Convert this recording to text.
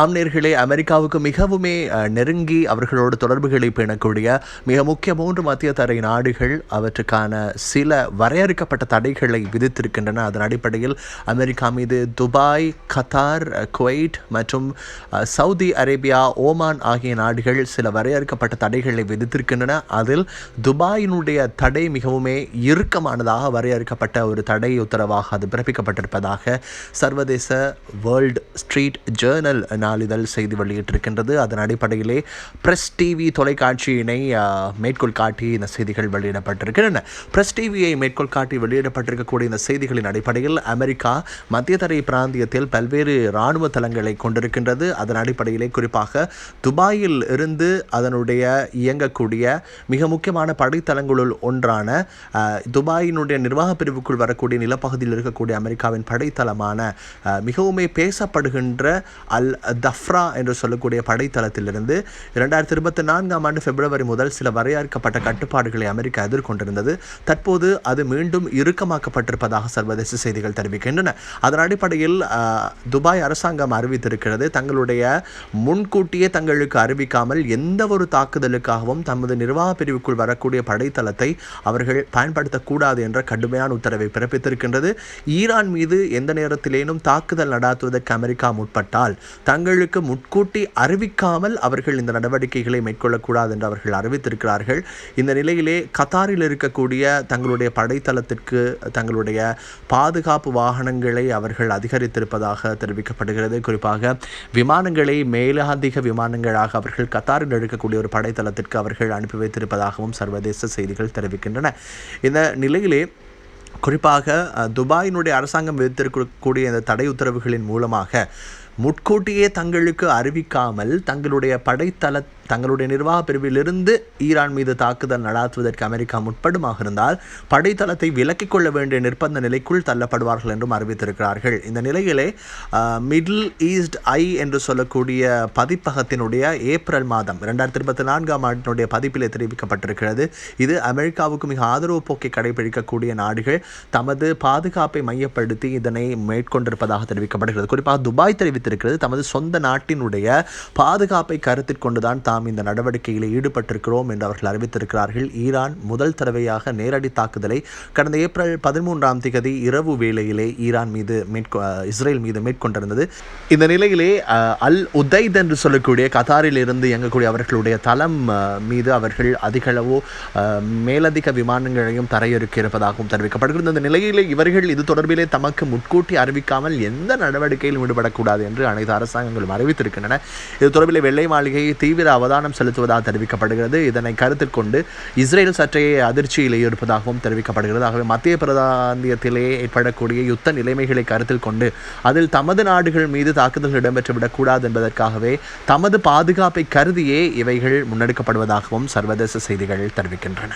ஆம்நேர்களே அமெரிக்காவுக்கு மிகவுமே நெருங்கி அவர்களோடு தொடர்புகளை பேணக்கூடிய மிக முக்கிய மூன்று மத்திய தரை நாடுகள் அவற்றுக்கான சில வரையறுக்கப்பட்ட தடைகளை விதித்திருக்கின்றன. அதன் அடிப்படையில் அமெரிக்கா மீது துபாய் கத்தார் குவைட் மற்றும் சவுதி அரேபியா ஓமான் ஆகிய நாடுகள் சில வரையறுக்கப்பட்ட தடைகளை விதித்திருக்கின்றன. அதில் துபாயினுடைய தடை மிகவுமே இறுக்கமானதாக வரையறுக்கப்பட்ட ஒரு தடை உத்தரவாக அது பிறப்பிக்கப்பட்டிருப்பதாக சர்வதேச வேர்ல்ட் ஸ்ட்ரீட் ஜேர்னல் நாளிதழ் செய்தி வெளியிட்டிருக்கின்றது. அதன் அடிப்படையிலே பிரஸ் டிவி தொலைக்காட்சியினை மேற்கோள் காட்டி இந்த செய்திகள் வெளியிடப்பட்டிருக்கின்றன. பிரஸ் டிவியை மேற்கோள் காட்டி வெளியிடப்பட்டிருக்கக்கூடிய இந்த செய்திகளின் அடிப்படையில் அமெரிக்கா மத்திய தரை பிராந்தியத்தில் பல்வேறு இராணுவ தளங்களை கொண்டிருக்கின்றது. அதன் அடிப்படையிலே குறிப்பாக துபாயில் இருந்து அதனுடைய இயங்கக்கூடிய மிக முக்கியமான படைத்தளங்களுள் ஒன்றான துபாயினுடைய நிர்வாக பிரிவுக்குள் வரக்கூடிய நிலப்பகுதியில் இருக்கக்கூடிய அமெரிக்காவின் படைத்தளமான மிகவுமே பேசப்படுகின்ற அல் தஃப்ரா என்று சொல்லக்கூடிய படைத்தளத்திலிருந்து இரண்டாயிரத்தி இருபத்தி நான்காம் ஆண்டு பிப்ரவரி முதல் சில வரையறுக்கப்பட்ட கட்டுப்பாடுகளை அமெரிக்கா எதிர்கொண்டிருந்தது. தற்போது அது மீண்டும் இறுக்கமாக்கப்பட்டிருப்பதாக சர்வதேச செய்திகள் தெரிவிக்கின்றன. அதன் அடிப்படையில் துபாய் அரசாங்கம் அறிவித்திருக்கிறது தங்களுடைய முன்கூட்டியே தங்களுக்கு அறிவிக்காமல் எந்த ஒரு தாக்குதலுக்காகவும் தமது நிர்வாக பிரிவுக்குள் வரக்கூடிய படைத்தளத்தை அவர்கள் பயன்படுத்தக்கூடாது என்ற கடுமையான உத்தரவை பிறப்பித்திருக்கின்றது. ஈரான் மீது எந்த நேரத்திலேனும் தாக்குதல் நடாத்துவதற்கு அமெரிக்கா முற்பட்டால் தங்கள் தங்களுக்கு முன்கூட்டி அறிவிக்காமல் அவர்கள் இந்த நடவடிக்கைகளை மேற்கொள்ளக்கூடாது என்று அவர்கள் அறிவித்திருக்கிறார்கள். இந்த நிலையிலே கத்தாரில் இருக்கக்கூடிய தங்களுடைய படைத்தளத்திற்கு தங்களுடைய பாதுகாப்பு வாகனங்களை அவர்கள் அதிகரித்திருப்பதாக தெரிவிக்கப்படுகிறது. குறிப்பாக விமானங்களை மேலதிக விமானங்களாக அவர்கள் கத்தாரில் இருக்கக்கூடிய ஒரு படைத்தளத்திற்கு அவர்கள் அனுப்பி வைத்திருப்பதாகவும் சர்வதேச செய்திகள் தெரிவிக்கின்றன. இந்த நிலையிலே குறிப்பாக துபாயினுடைய அரசாங்கம் விதித்திருக்கக்கூடிய இந்த தடை உத்தரவுகளின் மூலமாக முட்கூட்டியே தங்களுக்கு அறிவிக்காமல் தங்களுடைய படைத்தள தங்களுடைய நிர்வாக பிரிவிலிருந்து ஈரான் மீது தாக்குதல் நடாத்துவதற்கு அமெரிக்கா முற்படுமாக இருந்தால் படைத்தளத்தை விலக்கிக் கொள்ள வேண்டிய நிர்பந்த நிலைக்குள் தள்ளப்படுவார்கள் என்றும் அறிவித்திருக்கிறார்கள். இந்த நிலையிலே மிடில் ஈஸ்ட் ஐ என்று சொல்லக்கூடிய பதிப்பகத்தினுடைய ஏப்ரல் மாதம் ரெண்டாயிரத்தி இருபத்தி நான்காம் ஆண்டினுடைய பதிப்பிலே தெரிவிக்கப்பட்டிருக்கிறது. இது அமெரிக்காவுக்கு மிக ஆதரவு போக்கை கடைபிடிக்கக்கூடிய நாடுகள். தமது பாதுகாப்பை மையப்படுத்தி இதனை மேற்கொண்டிருப்பதாக தெரிவிக்கப்படுகிறது. குறிப்பாக துபாய் தெரிவித்திருக்கிறது. தமது சொந்த நாட்டினுடைய பாதுகாப்பை கருத்தில் கொண்டுதான் நாம் இந்த நடவடிக்கையில் ஈடுபட்டிருக்கிறோம் என்று அவர்கள் அறிவித்திருக்கிறார்கள். ஈரான் முதல் தடவையாக நேரடி தாக்குதலை கடந்த ஏப்ரல் பதிமூன்றாம் திகதி இரவு வேளையிலே ஈரான் மீது மேற்கொ இஸ்ரேல் மீது மேற்கொண்டிருந்தது. இந்த நிலையிலே அல் உதைத் என்று சொல்லக்கூடிய கத்தாரில் இருந்து இயங்கக்கூடிய அவர்களுடைய தளம் மீது அவர்கள் அதிகளவோ மேலதிக விமானங்களையும் தரையிறக்கி இருப்பதாகவும் தெரிவிக்கப்படுகிறது. இந்த நிலையிலே இவர்கள் இது தொடர்பிலே தமக்கு முன்கூட்டி அறிவிக்காமல் எந்த நடவடிக்கையிலும் ஈடுபடக்கூடாது என்று அனைத்து அரசாங்கங்களும் அறிவித்திருக்கின்றன. இது தொடர்பிலே வெள்ளை மாளிகை தீவிர அவதானம் செலுத்துவதாக தெரிவிக்கப்படுகிறது. இதனை கருத்தில் கொண்டு இஸ்ரேல் சற்றே அதிர்ச்சியில் இருப்பதாகவும் தெரிவிக்கப்படுகிறது. ஆகவே மத்திய பிராந்தியத்திலே ஏற்படக்கூடிய யுத்த நிலைமைகளை கருத்தில் கொண்டு அதில் தமது நாடுகள் மீது தாக்குதல்கள் இடம்பெற்றுவிடக்கூடாது என்பதற்காகவே தமது பாதுகாப்பை கருதியே இவைகள் முன்னெடுக்கப்படுவதாகவும் சர்வதேச செய்திகள் தெரிவிக்கின்றன.